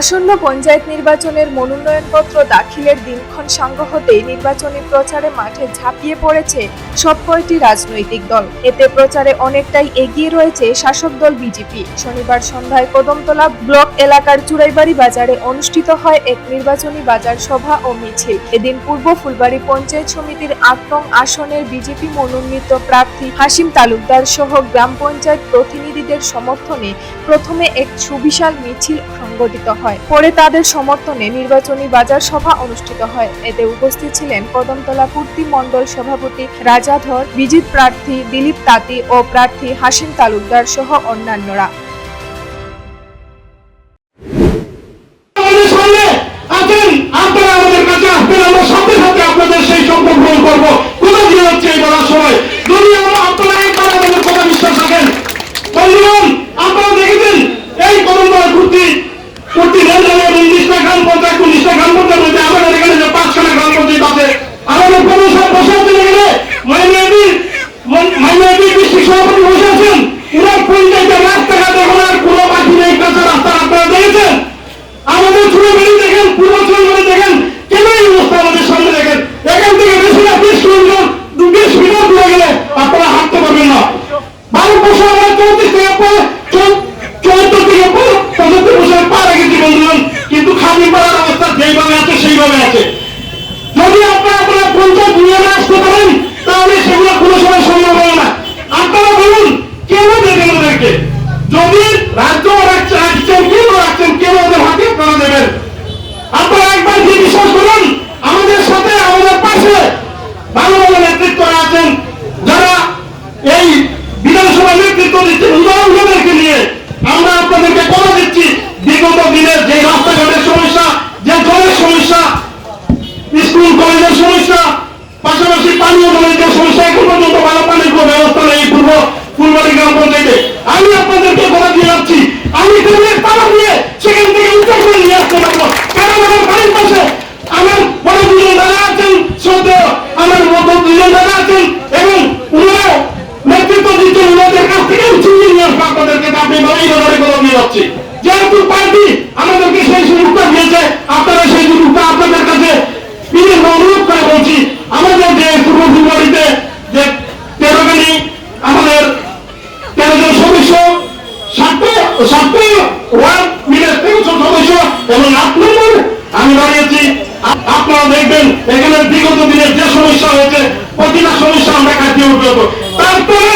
আসন্ন পঞ্চায়েত নির্বাচনের মনোনয়নপত্র দাখিলের দিনক্ষণ সাঙ্গ হতেই নির্বাচনী প্রচারে মাঠে ঝাঁপিয়ে পড়েছে সব কয়টি রাজনৈতিক দল। এতে প্রচারে অনেকটাই এগিয়ে রয়েছে শাসক দল বিজেপি। শনিবার সন্ধ্যায় কদমতলা ব্লক এলাকার চুড়াইবাড়ি বাজারে অনুষ্ঠিত হয় এক নির্বাচনী বাজার সভা ও মিছিল। এদিন পূর্ব ফুলবাড়ি পঞ্চায়েত সমিতির আট আসনের বিজেপি মনোনীত প্রার্থী হাসিম তালুকদার সহ গ্রাম পঞ্চায়েত প্রতিনিধিদের সমর্থনে প্রথমে এক সুবিশাল মিছিল সংগঠিত হয়। পরে তাদের সমর্থনে নির্বাচনী বাজার সভা অনুষ্ঠিত হয়। এতে উপস্থিত ছিলেন কদমতলা পূর্তি মণ্ডল সভাপতি রাজাধর, বিজিত প্রার্থী দিলীপ তাঁতি ও প্রার্থী হাসিম তালুকদার সহ অন্যান্যরা। বছর আমরা চৌত্রিশ থেকে পর- চৌ- চৌদ্দ থেকে পর- পঁচাত্তর বছর পা রেখেছি বন্ধুগণ কিন্তু খালি পাড়ার অবস্থা যেইভাবে আছে সেইভাবে আছে যদি আপনারা আপনারা পঞ্চায়েত নিয়ে না আসতে পারেন তাহলে সেগুলো কোনো সময় সম্ভব হবে না আপনারা বলুন কেন দেবেন ওদেরকে যদি রাজ্য রাখছে- রাখছেন কেন রাখছেন কেন ওদের হাতে আপনারা দেবেন আপনারা একবার কি বিশ্বাস করুন আমাদের সাথে আমাদের পাশে ভালো ভালো নেতৃত্বরা আছেন যারা এই বিধানসভা নেতৃত্ব দিচ্ছেন উদাহরণদেরকে নিয়ে আমরা আপনাদেরকে কথা দিচ্ছি বিগত দিনের যে রাস্তাঘাটের সমস্যা যে জলের সমস্যা, স্কুল, কলেজের সমস্যা, পাশাপাশি পানীয় জলের সমস্যা, এখন পর্যন্ত ভালো পানির কোনো ব্যবস্থা নেই পূর্ব ফুলবাড়ি গ্রাম পঞ্চায়েতে। আমি আপনাদেরকে কথা দিয়ে যাচ্ছি। আমি দিয়ে সেখান থেকে করে নিয়ে আসতে পারব। কারণ আমার বাড়ির পাশে? আমার বড় দুজন আছেন আমার দুজন আছেন এবং উনারাও নেতৃত্ব ওনাদের কাছ থেকে চিনিয়ে নিয়ে আসব আপনাদেরকে। যাচ্ছি। যেহেতু পার্টি আমাদেরকে সেই সাতটা ওয়ার্ল্ড ওয়ার্ড মিলে তেরো জন সদস্য এবং আট নম্বর আমি দাঁড়িয়েছি আপ- আপনারা দেখবেন, এখানে বিগত দিনের যে সমস্যা হয়েছে, প্রতিটা সমস্যা আমরা কাটিয়ে হতো তারপরে